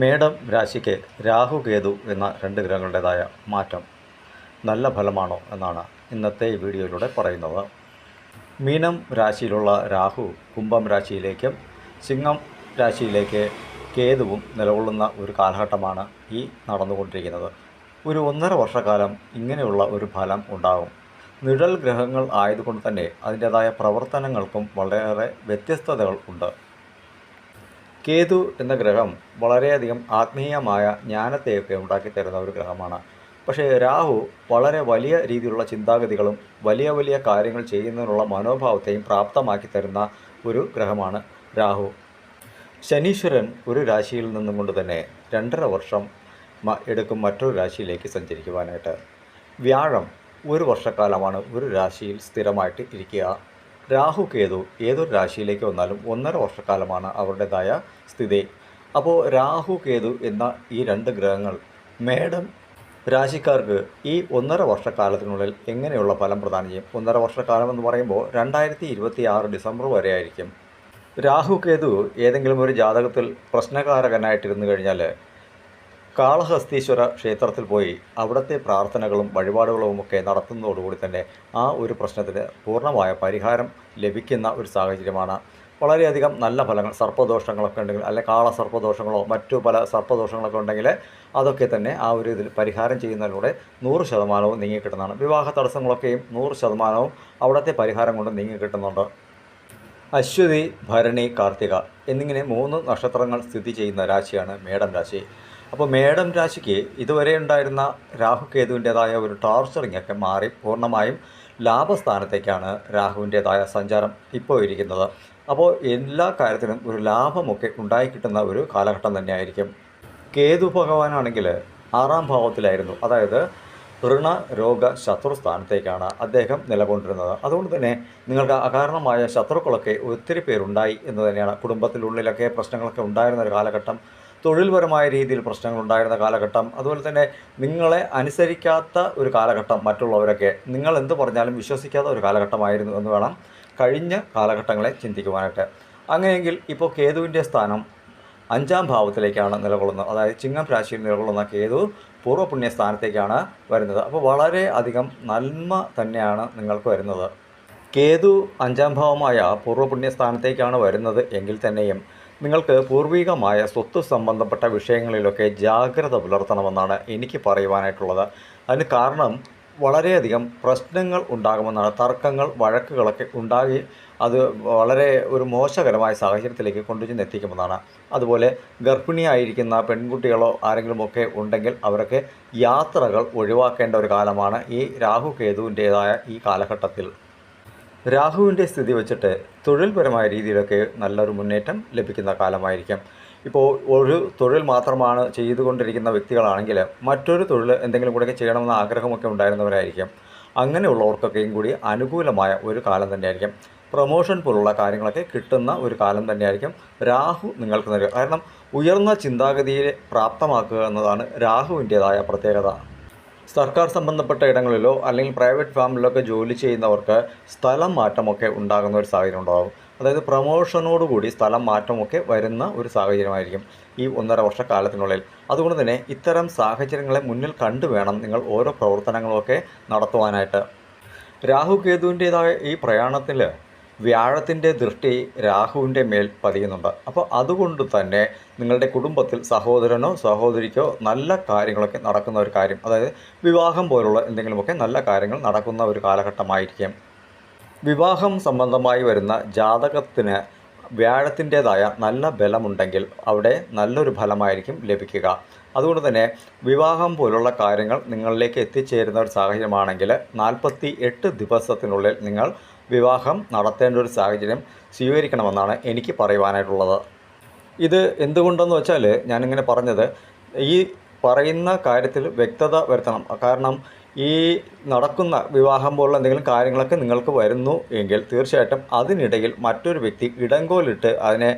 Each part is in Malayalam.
മേടം രാശിക്ക് രാഹു കേതു എന്ന രണ്ട് ഗ്രഹങ്ങളുടേതായ മാറ്റം നല്ല ഫലമാണോ എന്നാണ് ഇന്നത്തെ വീഡിയോയിലൂടെ പറയുന്നത്. മീനം രാശിയിലുള്ള രാഹു കുംഭം രാശിയിലേക്കും സിംഹം രാശിയിലേക്ക് കേതുവും നിലകൊള്ളുന്ന ഒരു കാലഘട്ടമാണ് ഈ നടന്നുകൊണ്ടിരിക്കുന്നത്. ഒരു ഒന്നര വർഷക്കാലം ഇങ്ങനെയുള്ള ഒരു ഫലം ഉണ്ടാകും നിഴൽ ഗ്രഹങ്ങൾ ആയതുകൊണ്ട് തന്നെ അതിന്റേതായ പ്രവർത്തനങ്ങൾക്കും വളരെയേറെ വ്യത്യസ്തതകൾ ഉണ്ട്. കേതു എന്ന ഗ്രഹം വളരെയധികം ആത്മീയമായ ജ്ഞാനത്തെയൊക്കെ ഉണ്ടാക്കി തരുന്ന ഒരു ഗ്രഹമാണ്. പക്ഷേ രാഹു വളരെ വലിയ രീതിയിലുള്ള ചിന്താഗതികളും വലിയ വലിയ കാര്യങ്ങൾ ചെയ്യുന്നതിനുള്ള മനോഭാവത്തെയും പ്രാപ്തമാക്കി തരുന്ന ഒരു ഗ്രഹമാണ് രാഹു. ശനീശ്വരൻ ഒരു രാശിയിൽ നിന്നും കൊണ്ട് തന്നെ രണ്ടര വർഷം എടുക്കും മറ്റൊരു രാശിയിലേക്ക് സഞ്ചരിക്കുവാനായിട്ട്. വ്യാഴം ഒരു വർഷക്കാലമാണ് ഒരു രാശിയിൽ സ്ഥിരമായിട്ട് ഇരിക്കുക. രാഹു കേതു ഏതൊരു രാശിയിലേക്ക് വന്നാലും ഒന്നര വർഷക്കാലമാണ് അവരുടേതായ സ്ഥിതി. അപ്പോൾ രാഹു കേതു എന്ന ഈ രണ്ട് ഗ്രഹങ്ങൾ മേഡം രാശിക്കാർക്ക് ഈ ഒന്നര വർഷക്കാലത്തിനുള്ളിൽ എങ്ങനെയുള്ള ഫലം പ്രദാനം ചെയ്യും? ഒന്നര വർഷക്കാലം എന്ന് പറയുമ്പോൾ രണ്ടായിരത്തി ഇരുപത്തി ആറ് ഡിസംബർ വരെ ആയിരിക്കും. രാഹു കേതു ഏതെങ്കിലും ഒരു ജാതകത്തിൽ പ്രശ്നകാരകനായിട്ടിരുന്നു കഴിഞ്ഞാൽ കാളഹസ്തീശ്വര ക്ഷേത്രത്തിൽ പോയി അവിടുത്തെ പ്രാർത്ഥനകളും വഴിപാടുകളുമൊക്കെ നടത്തുന്നതോടുകൂടി തന്നെ ആ ഒരു പ്രശ്നത്തിന് പൂർണമായ പരിഹാരം ലഭിക്കുന്ന ഒരു സാഹചര്യമാണ്. വളരെയധികം നല്ല ഫലങ്ങൾ സർപ്പദോഷങ്ങളൊക്കെ ഉണ്ടെങ്കിൽ അല്ലെങ്കിൽ കാള സർപ്പദോഷങ്ങളോ മറ്റു പല സർപ്പദോഷങ്ങളൊക്കെ ഉണ്ടെങ്കിൽ അതൊക്കെ തന്നെ ആ ഒരു ഇതിൽ പരിഹാരം ചെയ്യുന്നതിലൂടെ നൂറ് ശതമാനവും നീങ്ങിക്കിട്ടുന്നതാണ്. വിവാഹ തടസ്സങ്ങളൊക്കെയും നൂറ് ശതമാനവും അവിടുത്തെ പരിഹാരം കൊണ്ട് നീങ്ങിക്കിട്ടുന്നുണ്ട്. അശ്വതി ഭരണി കാർത്തിക എന്നിങ്ങനെ മൂന്ന് നക്ഷത്രങ്ങൾ സ്ഥിതി ചെയ്യുന്ന രാശിയാണ് മേടം രാശി. അപ്പോൾ മേടം രാശിക്ക് ഇതുവരെ ഉണ്ടായിരുന്ന രാഹു കേതുവിന്റേതായ ഒരു ടോർച്ചറിങ് ഒക്കെ മാറി പൂർണമായും ലാഭസ്ഥാനത്തേക്കാണ് രാഹുവിന്റേതായ സഞ്ചാരം ഇപ്പോൾ ഇരിക്കുന്നത്. അപ്പോൾ എല്ലാ കാര്യത്തിനും ഒരു ലാഭമൊക്കെ ഉണ്ടായി കിട്ടുന്ന ഒരു കാലഘട്ടം തന്നെയായിരിക്കും. കേതു ഭഗവാനാണെങ്കിൽ ആറാം ഭാവത്തിലായിരുന്നു. അതായത് ഋണ രോഗ ശത്രു സ്ഥാനത്തേക്കാണ് അദ്ദേഹം നിലകൊണ്ടിരുന്നത്. അതുകൊണ്ട് തന്നെ നിങ്ങൾക്ക് അകാരണമായ ശത്രുക്കളൊക്കെ ഒത്തിരി പേരുണ്ടായി എന്ന് തന്നെയാണ് കുടുംബത്തിനുള്ളിലൊക്കെ പ്രശ്നങ്ങളൊക്കെ ഉണ്ടായിരുന്ന ഒരു കാലഘട്ടം. തൊഴിൽപരമായ രീതിയിൽ പ്രശ്നങ്ങൾ ഉണ്ടായിരുന്ന കാലഘട്ടം അതുപോലെ തന്നെ നിങ്ങളെ അനുസരിക്കാത്ത ഒരു കാലഘട്ടം മറ്റുള്ളവരൊക്കെ നിങ്ങൾ എന്ത് പറഞ്ഞാലും വിശ്വസിക്കാത്ത ഒരു കാലഘട്ടമായിരുന്നു എന്ന് വേണം കഴിഞ്ഞ കാലഘട്ടങ്ങളെ ചിന്തിക്കുവാനായിട്ട്. അങ്ങനെയെങ്കിൽ ഇപ്പോൾ കേതുവിന്റെ സ്ഥാനം അഞ്ചാം ഭാവത്തിലേക്കാണ് നിലകൊള്ളുന്നത്. അതായത് ചിങ്ങം രാശിയിൽ നിലകൊള്ളുന്ന കേതു പൂർവപുണ്യ സ്ഥാനത്തേക്കാണ് വരുന്നത്. അപ്പോൾ വളരെ അധികം നന്മ തന്നെയാണ് നിങ്ങൾക്ക് വരുന്നത്. കേതു അഞ്ചാം ഭാവമായ പൂർവപുണ്യ സ്ഥാനത്തേക്കാണ് വരുന്നത് എങ്കിൽ തന്നെയും നിങ്ങൾക്ക് പൂർവികമായ സ്വത്ത് സംബന്ധപ്പെട്ട വിഷയങ്ങളിലൊക്കെ ജാഗ്രത പുലർത്തണമെന്നാണ് എനിക്ക് പറയുവാനായിട്ടുള്ളത്. അതിന് കാരണം വളരെയധികം പ്രശ്നങ്ങൾ ഉണ്ടാകുമെന്നാണ്. തർക്കങ്ങൾ വഴക്കുകളൊക്കെ ഉണ്ടാകി അത് വളരെ ഒരു മോശകരമായ സാഹചര്യത്തിലേക്ക് കൊണ്ടുചെന്ന് എത്തിക്കുമെന്നാണ്. അതുപോലെ ഗർഭിണിയായിരിക്കുന്ന പെൺകുട്ടികളോ ആരെങ്കിലുമൊക്കെ ഉണ്ടെങ്കിൽ അവരൊക്കെ യാത്രകൾ ഒഴിവാക്കേണ്ട ഒരു കാലമാണ് ഈ രാഹു കേതുവിന്റേതായ ഈ കാലഘട്ടത്തിൽ. രാഹുവിന്റെ സ്ഥിതി വെച്ചിട്ട് തൊഴിൽപരമായ രീതിയിലൊക്കെ നല്ലൊരു മുന്നേറ്റം ലഭിക്കുന്ന കാലമായിരിക്കും. ഇപ്പോൾ ഒരു തൊഴിൽ മാത്രമാണ് ചെയ്തുകൊണ്ടിരിക്കുന്ന വ്യക്തികളാണെങ്കിൽ മറ്റൊരു തൊഴിൽ എന്തെങ്കിലും കൂടെയൊക്കെ ചെയ്യണമെന്ന ആഗ്രഹമൊക്കെ ഉണ്ടായിരുന്നവരായിരിക്കും. അങ്ങനെയുള്ളവർക്കൊക്കെയും കൂടി അനുകൂലമായ ഒരു കാലം തന്നെയായിരിക്കും. പ്രൊമോഷൻ പോലുള്ള കാര്യങ്ങളൊക്കെ കിട്ടുന്ന ഒരു കാലം തന്നെയായിരിക്കും രാഹു നിങ്ങൾക്ക് നൽകുക. കാരണം ഉയർന്ന ചിന്താഗതിയെ പ്രാപ്തമാക്കുക എന്നതാണ് രാഹുവിന്റേതായ പ്രത്യേകത. സർക്കാർ സംബന്ധപ്പെട്ട ഇടങ്ങളിലോ അല്ലെങ്കിൽ പ്രൈവറ്റ് ഫാമിലൊക്കെ ജോലി ചെയ്യുന്നവർക്ക് സ്ഥലം മാറ്റമൊക്കെ ഉണ്ടാകുന്ന ഒരു സാഹചര്യം ഉണ്ടാകും അതായത് പ്രമോഷനോടുകൂടി സ്ഥലം മാറ്റമൊക്കെ വരുന്ന ഒരു സാഹചര്യമായിരിക്കും ഈ ഒന്നര വർഷക്കാലത്തിനുള്ളിൽ. അതുകൊണ്ട് തന്നെ ഇത്തരം സാഹചര്യങ്ങളെ മുന്നിൽ കണ്ടുവേണം നിങ്ങൾ ഓരോ പ്രവർത്തനങ്ങളുമൊക്കെ നടത്തുവാനായിട്ട്. രാഹു കേതുവിന്റേതായ ഈ പ്രയാണത്തിൽ വ്യാഴത്തിന്റെ ദൃഷ്ടി രാഹുവിന്റെ മേൽ പതിയുന്നുണ്ട്. അപ്പോൾ അതുകൊണ്ട് തന്നെ നിങ്ങളുടെ കുടുംബത്തിൽ സഹോദരനോ സഹോദരിക്കോ നല്ല കാര്യങ്ങളൊക്കെ നടക്കുന്ന ഒരു കാര്യം അതായത് വിവാഹം പോലുള്ള എന്തെങ്കിലുമൊക്കെ നല്ല കാര്യങ്ങൾ നടക്കുന്ന ഒരു കാലഘട്ടമായിരിക്കും. വിവാഹം സംബന്ധമായി വരുന്ന ജാതകത്തിന് വ്യാഴത്തിന്റേതായ നല്ല ബലമുണ്ടെങ്കിൽ അവിടെ നല്ലൊരു ഫലമായിരിക്കും ലഭിക്കുക. അതുകൊണ്ട് തന്നെ വിവാഹം പോലുള്ള കാര്യങ്ങൾ നിങ്ങളിലേക്ക് എത്തിച്ചേരുന്ന ഒരു സാഹചര്യമാണെങ്കിൽ നാൽപ്പത്തി എട്ട് ദിവസത്തിനുള്ളിൽ നിങ്ങൾ വിവാഹം നടത്തേണ്ട ഒരു സാഹചര്യം സ്വീകരിക്കണമെന്നാണ് എനിക്ക് പറയുവാനായിട്ടുള്ളത്. ഇത് എന്തുകൊണ്ടെന്ന് വെച്ചാൽ ഞാനിങ്ങനെ പറഞ്ഞത് ഈ പറയുന്ന കാര്യത്തിൽ വ്യക്തത വരുത്തണം. കാരണം ഈ നടക്കുന്ന വിവാഹം പോലുള്ള എന്തെങ്കിലും കാര്യങ്ങളൊക്കെ നിങ്ങൾക്ക് വരുന്നു എങ്കിൽ തീർച്ചയായിട്ടും അതിനിടയിൽ മറ്റൊരു വ്യക്തി ഇടങ്കോലിട്ട് അതിനെ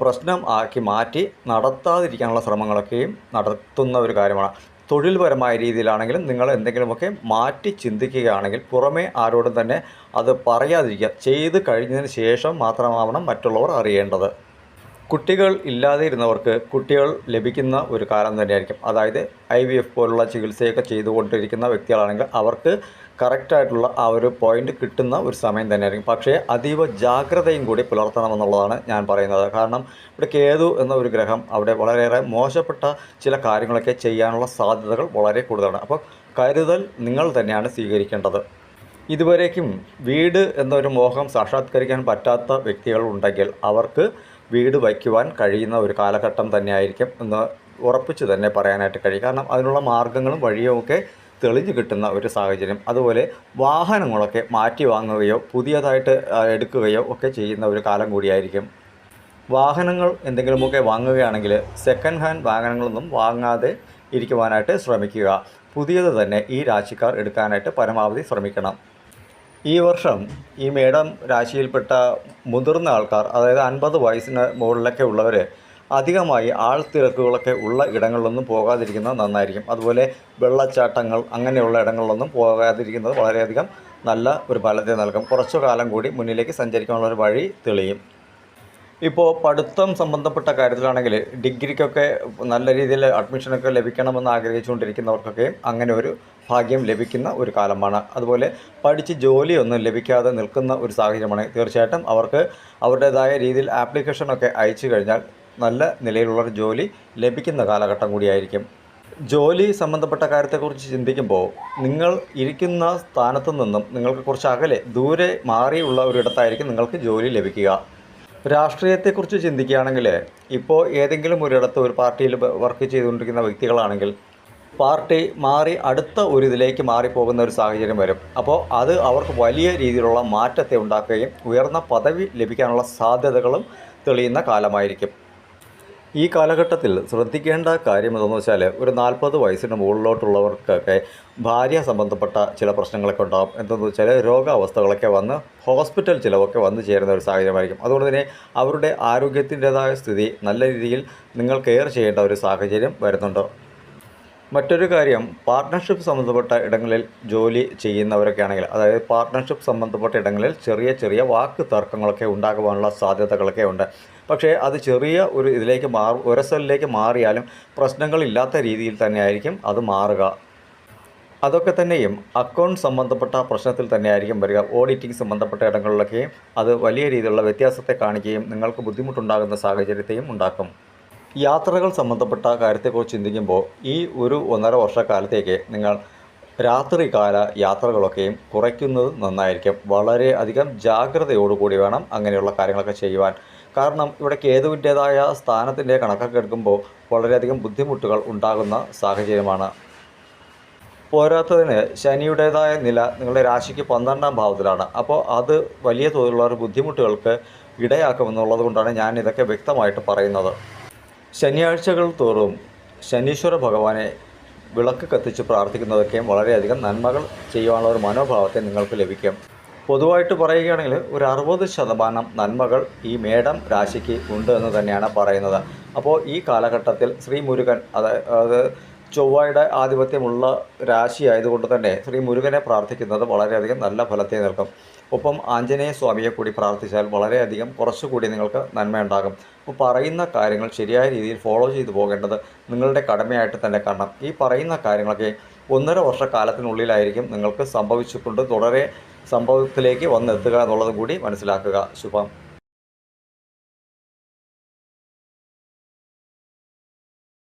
പ്രശ്നം ആക്കി മാറ്റി നടത്താതിരിക്കാനുള്ള ശ്രമങ്ങളൊക്കെയും നടത്തുന്ന ഒരു കാര്യമാണ്. തൊഴിൽപരമായ രീതിയിലാണെങ്കിലും നിങ്ങൾ എന്തെങ്കിലുമൊക്കെ മാറ്റി ചിന്തിക്കുകയാണെങ്കിൽ പുറമേ ആരോടും തന്നെ അത് പറയാതിരിക്കുക. ചെയ്ത് കഴിഞ്ഞതിന് ശേഷം മാത്രമാവണം മറ്റുള്ളവർ അറിയേണ്ടത്. കുട്ടികൾ ഇല്ലാതെ ഇരുന്നവർക്ക് കുട്ടികൾ ലഭിക്കുന്ന ഒരു കാലം തന്നെയായിരിക്കും. അതായത് ഐ വി എഫ് പോലുള്ള ചികിത്സയൊക്കെ ചെയ്തുകൊണ്ടിരിക്കുന്ന വ്യക്തികളാണെങ്കിൽ അവർക്ക് കറക്റ്റായിട്ടുള്ള ആ ഒരു പോയിന്റ് കിട്ടുന്ന ഒരു സമയം തന്നെയായിരിക്കും. പക്ഷേ അതീവ ജാഗ്രതയും കൂടി പുലർത്തണമെന്നുള്ളതാണ് ഞാൻ പറയുന്നത്. കാരണം ഇവിടെ കേതു എന്ന ഒരു ഗ്രഹം അവിടെ വളരെയേറെ മോശപ്പെട്ട ചില കാര്യങ്ങളൊക്കെ ചെയ്യാനുള്ള സാധ്യതകൾ വളരെ കൂടുതലാണ്. അപ്പോൾ കരുതൽ നിങ്ങൾ തന്നെയാണ് സ്വീകരിക്കേണ്ടത്. ഇതുവരേക്കും വീട് എന്നൊരു മോഹം സാക്ഷാത്കരിക്കാൻ പറ്റാത്ത വ്യക്തികൾ ഉണ്ടെങ്കിൽ അവർക്ക് വീട് വയ്ക്കുവാൻ കഴിയുന്ന ഒരു കാലഘട്ടം തന്നെയായിരിക്കും എന്ന് ഉറപ്പിച്ച് തന്നെ പറയാനായിട്ട് കഴിയും. കാരണം അതിനുള്ള മാർഗങ്ങളും വഴിയുമൊക്കെ തെളിഞ്ഞു കിട്ടുന്ന ഒരു സാഹചര്യം. അതുപോലെ വാഹനങ്ങളൊക്കെ മാറ്റി വാങ്ങുകയോ പുതിയതായിട്ട് എടുക്കുകയോ ഒക്കെ ചെയ്യുന്ന ഒരു കാലം കൂടിയായിരിക്കും. വാഹനങ്ങൾ എന്തെങ്കിലുമൊക്കെ വാങ്ങുകയാണെങ്കിൽ സെക്കൻഡ് ഹാൻഡ് വാഹനങ്ങളൊന്നും വാങ്ങാതെ ഇരിക്കുവാനായിട്ട് ശ്രമിക്കുക. പുതിയത് തന്നെ ഈ രാശിക്കാർ എടുക്കാനായിട്ട് പരമാവധി ശ്രമിക്കണം. ഈ വർഷം ഈ മേടം രാശിയിൽപ്പെട്ട മുതിർന്ന ആൾക്കാർ അതായത് അൻപത് വയസ്സിന് മുകളിലൊക്കെ ഉള്ളവർ അധികമായി ആൾത്തിരക്കുകളൊക്കെ ഉള്ള ഇടങ്ങളിലൊന്നും പോകാതിരിക്കുന്നത് നന്നായിരിക്കും. അതുപോലെ വെള്ളച്ചാട്ടങ്ങൾ അങ്ങനെയുള്ള ഇടങ്ങളിലൊന്നും പോകാതിരിക്കുന്നത് വളരെയധികം നല്ല ഒരു ഫലത്തെ നൽകും. കുറച്ചു കാലം കൂടി മുന്നിലേക്ക് സഞ്ചരിക്കാനുള്ള ഒരു വഴി തെളിയും. ഇപ്പോൾ പഠിത്തം സംബന്ധപ്പെട്ട കാര്യത്തിലാണെങ്കിൽ ഡിഗ്രിക്കൊക്കെ നല്ല രീതിയിൽ അഡ്മിഷനൊക്കെ ലഭിക്കണമെന്ന് ആഗ്രഹിച്ചുകൊണ്ടിരിക്കുന്നവർക്കൊക്കെയും അങ്ങനെ ഒരു ഭാഗ്യം ലഭിക്കുന്ന ഒരു കാലമാണ്. അതുപോലെ പഠിച്ച് ജോലിയൊന്നും ലഭിക്കാതെ നിൽക്കുന്ന ഒരു സാഹചര്യമാണ്. തീർച്ചയായിട്ടും അവർക്ക് അവരുടേതായ രീതിയിൽ ആപ്ലിക്കേഷനൊക്കെ അയച്ചു കഴിഞ്ഞാൽ നല്ല നിലയിലുള്ള ജോലി ലഭിക്കുന്ന കാലഘട്ടം കൂടിയായിരിക്കും. ജോലി സംബന്ധപ്പെട്ട കാര്യത്തെക്കുറിച്ച് ചിന്തിക്കുമ്പോൾ നിങ്ങൾ ഇരിക്കുന്ന സ്ഥാനത്തു നിന്നും നിങ്ങൾക്ക് കുറച്ച് അകലെ ദൂരെ മാറിയുള്ള ഒരിടത്തായിരിക്കും നിങ്ങൾക്ക് ജോലി ലഭിക്കുക. രാഷ്ട്രീയത്തെക്കുറിച്ച് ചിന്തിക്കുകയാണെങ്കിൽ ഇപ്പോൾ ഏതെങ്കിലും ഒരിടത്ത് ഒരു പാർട്ടിയിൽ വർക്ക് ചെയ്തുകൊണ്ടിരിക്കുന്ന വ്യക്തികളാണെങ്കിൽ പാർട്ടി മാറി അടുത്ത ഒരു ഇതിലേക്ക് മാറിപ്പോകുന്ന ഒരു സാഹചര്യം വരും. അപ്പോൾ അത് അവർക്ക് വലിയ രീതിയിലുള്ള മാറ്റത്തെ ഉണ്ടാക്കുകയും ഉയർന്ന പദവി ലഭിക്കാനുള്ള സാധ്യതകളും തെളിയുന്ന കാലമായിരിക്കും. ഈ കാലഘട്ടത്തിൽ ശ്രദ്ധിക്കേണ്ട കാര്യം എന്തെന്ന് വെച്ചാൽ ഒരു നാൽപ്പത് വയസ്സിന് മുകളിലോട്ടുള്ളവർക്കൊക്കെ ഭാര്യ സംബന്ധപ്പെട്ട ചില പ്രശ്നങ്ങളൊക്കെ ഉണ്ടാകും എന്തെന്ന് വെച്ചാൽ രോഗാവസ്ഥകളൊക്കെ വന്ന് ഹോസ്പിറ്റൽ ചിലവൊക്കെ വന്ന് ചേരുന്ന ഒരു സാഹചര്യമായിരിക്കും. അതുകൊണ്ട് തന്നെ അവരുടെ ആരോഗ്യത്തിന്റെതായ സ്ഥിതി നല്ല രീതിയിൽ നിങ്ങൾ കെയർ ചെയ്യേണ്ട ഒരു സാഹചര്യം വരുന്നുണ്ട്. മറ്റൊരു കാര്യം പാർട്ട്ണർഷിപ്പ് സംബന്ധപ്പെട്ട ഇടങ്ങളിൽ ജോലി ചെയ്യുന്നവരൊക്കെ ആണെങ്കിൽ അതായത് പാർട്ട്ണർഷിപ്പ് സംബന്ധപ്പെട്ട ഇടങ്ങളിൽ ചെറിയ ചെറിയ വാക്ക് തർക്കങ്ങളൊക്കെ ഉണ്ടാകുവാനുള്ള സാധ്യതകളൊക്കെ ഉണ്ട്. പക്ഷേ അത് ചെറിയ ഒരു ഇതിലേക്ക് മാറി ഒരസലിലേക്ക് മാറിയാലും പ്രശ്നങ്ങളില്ലാത്ത രീതിയിൽ തന്നെയായിരിക്കും അത് മാറുക. അതൊക്കെ തന്നെയും അക്കൗണ്ട് സംബന്ധപ്പെട്ട പ്രശ്നത്തിൽ തന്നെയായിരിക്കും വരിക. ഓഡിറ്റിംഗ് സംബന്ധപ്പെട്ട ഇടങ്ങളിലൊക്കെയും അത് വലിയ രീതിയിലുള്ള വ്യത്യാസത്തെ കാണിക്കുകയും നിങ്ങൾക്ക് ബുദ്ധിമുട്ടുണ്ടാകുന്ന സാഹചര്യത്തെയും ഉണ്ടാക്കും. യാത്രകൾ സംബന്ധപ്പെട്ട കാര്യത്തെക്കുറിച്ച് ചിന്തിക്കുമ്പോൾ ഈ ഒരു ഒന്നര വർഷക്കാലത്തേക്ക് നിങ്ങൾ രാത്രികാല യാത്രകളൊക്കെയും കുറയ്ക്കുന്നത് നന്നായിരിക്കും. വളരെ അധികം ജാഗ്രതയോടുകൂടി വേണം അങ്ങനെയുള്ള കാര്യങ്ങളൊക്കെ ചെയ്യുവാൻ. കാരണം ഇവിടെ കേതുവിന്റേതായ സ്ഥാനത്തിന്റെ കണക്കൊക്കെ എടുക്കുമ്പോൾ വളരെയധികം ബുദ്ധിമുട്ടുകൾ ഉണ്ടാകുന്ന സാഹചര്യമാണ്. പോരാത്തതിന് ശനിയുടേതായ നില നിങ്ങളുടെ രാശിക്ക് പന്ത്രണ്ടാം ഭാവത്തിലാണ്. അപ്പോൾ അത് വലിയ തോതിലുള്ള ഒരു ബുദ്ധിമുട്ടുകൾക്ക് ഇടയാക്കുമെന്നുള്ളത് കൊണ്ടാണ് ഞാൻ ഇതൊക്കെ വ്യക്തമായിട്ട് പറയുന്നത്. ശനിയാഴ്ചകൾ തോറും ശനീശ്വര ഭഗവാനെ വിളക്ക് കത്തിച്ച് പ്രാർത്ഥിക്കുന്നതൊക്കെയും വളരെയധികം നന്മകൾ ചെയ്യുവാനുള്ള ഒരു മനോഭാവത്തെ നിങ്ങൾക്ക് ലഭിക്കും. പൊതുവായിട്ട് പറയുകയാണെങ്കിൽ ഒരു അറുപത് ശതമാനം നന്മകൾ ഈ മേടം രാശിക്ക് ഉണ്ട് എന്ന് തന്നെയാണ് പറയുന്നത്. അപ്പോൾ ഈ കാലഘട്ടത്തിൽ ശ്രീ മുരുകൻ അതായത് ചൊവ്വയുടെ ആധിപത്യമുള്ള രാശി ആയതുകൊണ്ട് തന്നെ ശ്രീ മുരുകനെ പ്രാർത്ഥിക്കുന്നത് വളരെയധികം നല്ല ഫലത്തെ നൽകും. ഒപ്പം ആഞ്ജനേയ സ്വാമിയെ കൂടി പ്രാർത്ഥിച്ചാൽ വളരെയധികം കുറച്ചുകൂടി നിങ്ങൾക്ക് നന്മയുണ്ടാകും. അപ്പോൾ പറയുന്ന കാര്യങ്ങൾ ശരിയായ രീതിയിൽ ഫോളോ ചെയ്തു പോകേണ്ടത് നിങ്ങളുടെ കടമയായിട്ട് തന്നെ കാണണം. ഈ പറയുന്ന കാര്യങ്ങളൊക്കെ ഒന്നര വർഷക്കാലത്തിനുള്ളിലായിരിക്കും നിങ്ങൾക്ക് സംഭവിച്ചുകൊണ്ട് തുടരെ സംഭവത്തിലേക്ക് വന്നെത്തുക എന്നുള്ളതും കൂടി മനസ്സിലാക്കുക. ശുഭം.